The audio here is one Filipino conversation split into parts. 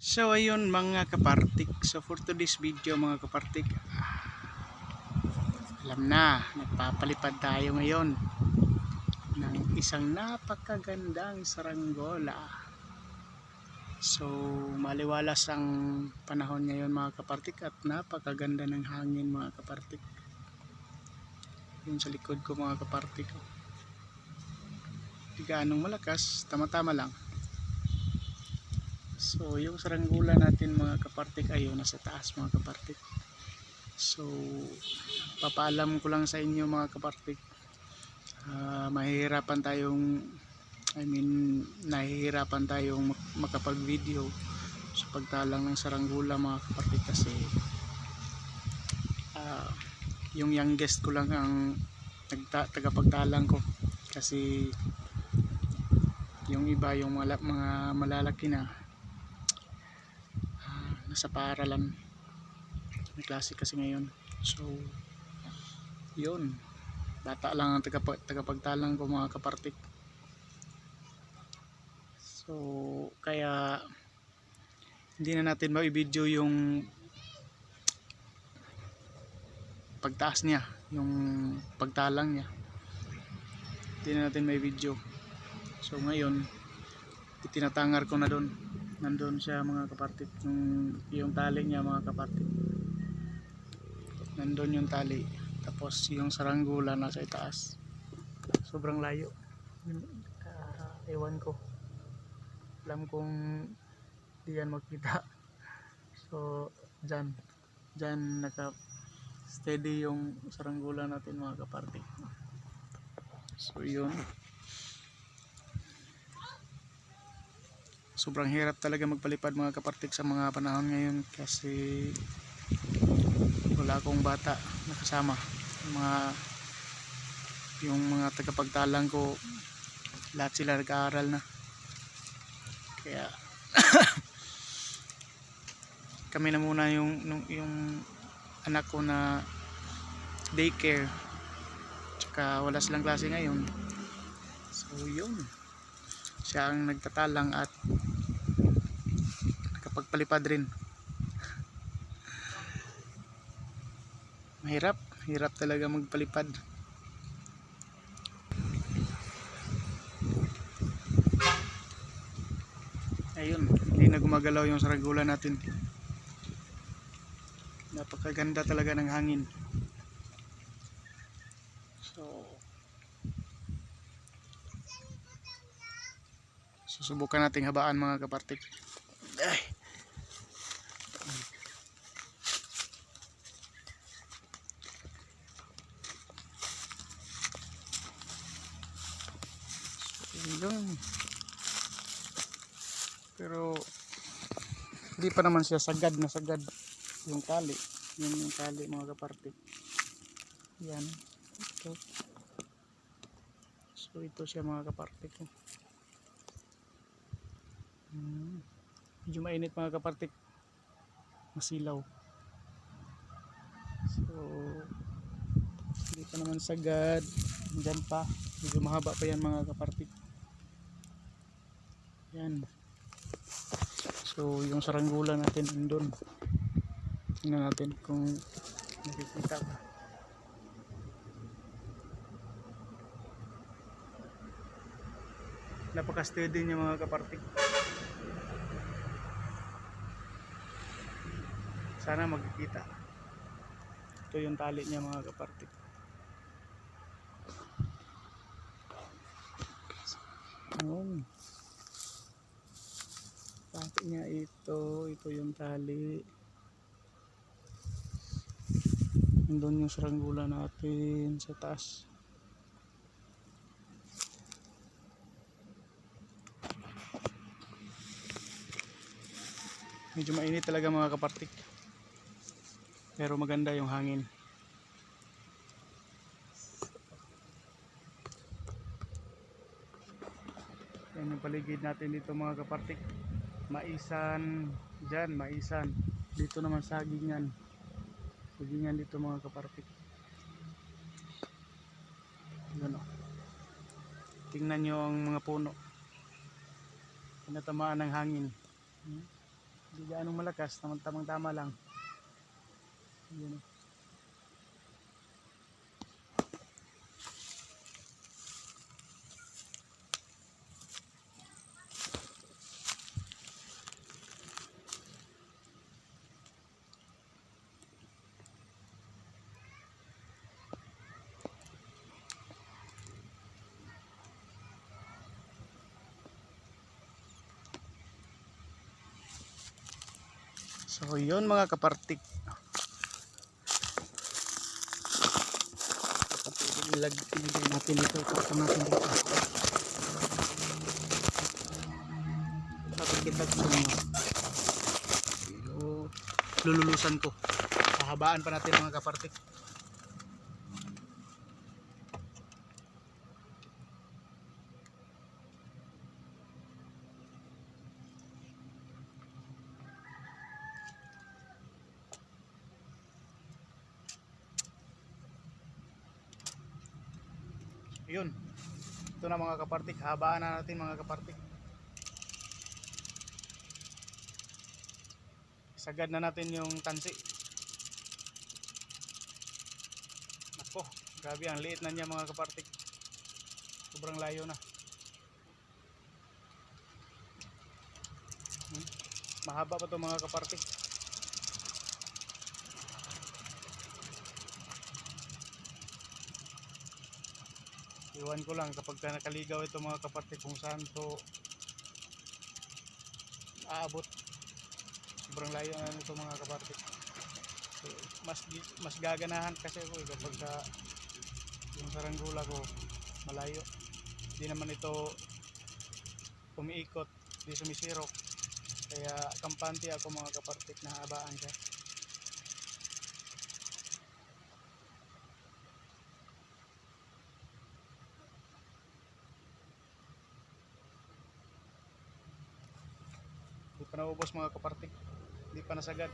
So ayun mga kapartik, so for today's video mga kapartik, alam na, nagpapalipad tayo ngayon ng isang napakagandang saranggola. So maliwalas ang panahon ngayon mga kapartik at napakaganda ng hangin mga kapartik. Yun sa likod ko mga kapartik. Hindi gaanong malakas, tama-tama lang. So, yung saranggula natin mga kapartik ay yun, nasa taas mga kapartik. So, papaalam ko lang sa inyo mga kapartik. ah, mahihirapan tayong, I mean, nahihirapan tayong mak- makapag-video sa pagtalang ng saranggula mga kapartik kasi ah, yung youngest ko lang ang tagapagtalang ko kasi yung iba yung mala- mga malalaki na nasa paaralan. May klase kasi ngayon. So yun. Bata lang ang tagapag, tagapagtalang ko mga kapartik. So kaya hindi na natin ma-video yung pagtaas niya yung pagtalang niya. Hindi na natin may video so ngayon itinatangar ko na doon nandun siya mga kapartit yung, yung tali niya mga kapartit nandun yung tali. Tapos yung saranggula nasa itaas. Sobrang layo. Ah, ewan ko. Alam kong di yan makita so dyan. Dyan naka steady yung saranggula natin mga kapartit so yun sobrang hirap talaga magpalipad mga kapartik sa mga panahon ngayon kasi wala akong bata na kasama. Yung mga yung mga tagapagtalang ko lahat sila nag-aaral na. Kaya kami na muna yung, yung, yung anak ko na daycare. Tsaka wala silang klase ngayon. So yun. Siya ang nagtatalang at nakapagpalipad rin. Mahirap. Hirap talaga magpalipad. Ayun hindi na gumagalaw yung saragula natin. Napakaganda talaga ng hangin. So susubukan nating habaan mga kapartik. Ay yun pero hindi pa naman siya sagad na sagad yung tali. Yun yung tali mga kapartik yan. Ito so ito siya mga kapartik hmm. medyo mainit mga kapartik masilaw. So hindi pa naman sagad. Dyan pa. Medyo mahaba pa yan mga kapartik yan. So yung saranggula natin andun. Tingnan natin kung nakikita ba. Napaka steady niya mga kapartik sana magkikita. Ito yung tali niya mga kapartik Ayun. Niya ito, ito yung tali. Nandun yung saranggula natin sa taas. Medyo mainit talaga mga kapartik. Pero maganda yung hangin. Yan yung paligid natin dito mga kapartik. Maisan, dyan, maisan. Dito naman sagingan. Sagingan dito mga kapartik. Yan o. Tingnan nyo ang mga puno. Pinatamaan ng hangin. Hmm? Hindi gaanong malakas, tamang tama lang. Yun. So yun mga kapartik. Ilag ilagay natin dito. Tapos natin dito. Tapos kita gusto nyo. Yo, Lululusan ko. Pahabaan pa natin mga kapartik. Yun. Ito na mga kapartik. Habaan na natin mga kapartik. Sagad na natin yung tansi. Nako, grabe ang liit na niya mga kapartik. Sobrang layo na. Hmm? Mahaba pa to mga kapartik. Iwan ko lang kapag ka nakaligaw ito mga kapatid kung saan to aabot. Sobrang layo na nito mga kapatid. So, mas mas gaganahan kasi ako eh, kapag ka yung saranggula ko malayo. Hindi naman ito umiikot, di sumisirok. Kaya kampante ako mga kapatid na habaan siya. Naubos mga kapartik. Hindi pa nasagad.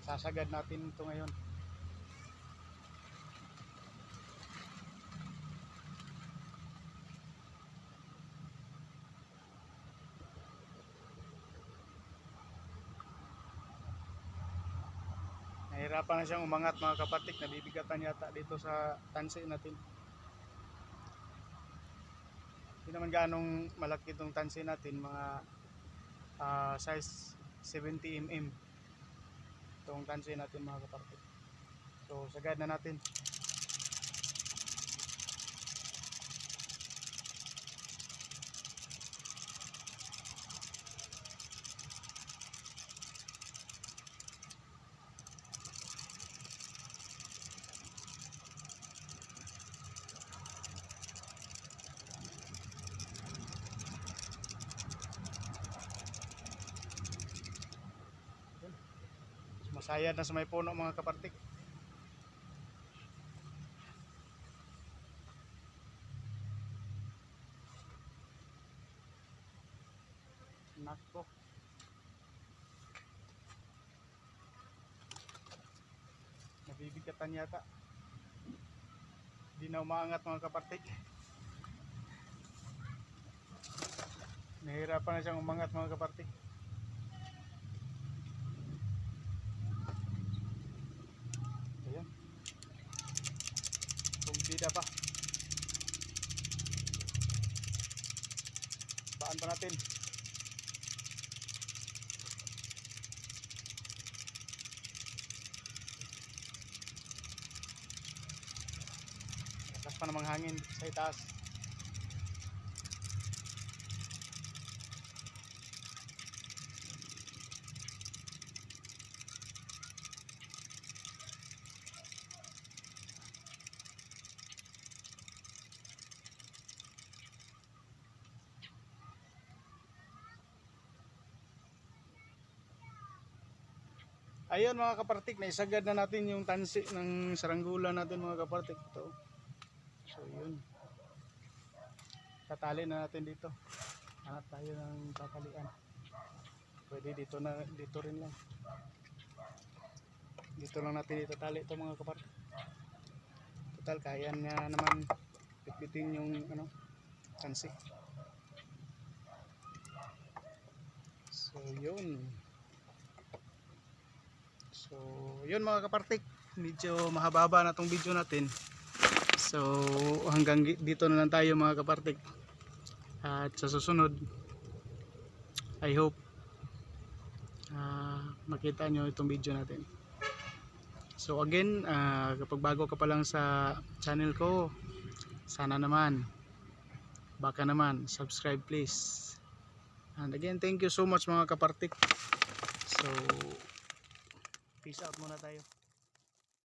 Sasagad natin ito ngayon. Nahirapan na siyang umangat mga kapatik. Nabibigatan yata dito sa tansi natin. Hindi naman ganong malaki itong tansi natin. Mga ah, size 70 mm itong tansi natin mga kapartit so sagad na natin masayad na sa may puno mga kapartik. Nako. Nabibigatan yata. Di na umaangat mga kapartik. Nahirapan na siyang umangat mga kapartik Baan pa natin. Lakas pa namang hangin sa itaas. Ayun mga kapartik, naisagad na natin yung tansi ng saranggula natin mga kapartik. Ito. So yun. Tatali na natin dito. Hanap tayo ng tatalian. Pwede dito na dito rin lang. Dito lang natin itatali ito mga kapartik. Total kaya nga naman bitbitin yung ano tansi. So, yun. So, yun mga kapartik. Medyo mahaba na tong video natin. So, hanggang dito na lang tayo mga kapartik. At sa susunod, I hope ah, makita nyo itong video natin. So again, ah, kapag bago ka pa lang sa channel ko, sana naman, baka naman, subscribe please. And again, thank you so much mga kapartik. So, peace out muna tayo.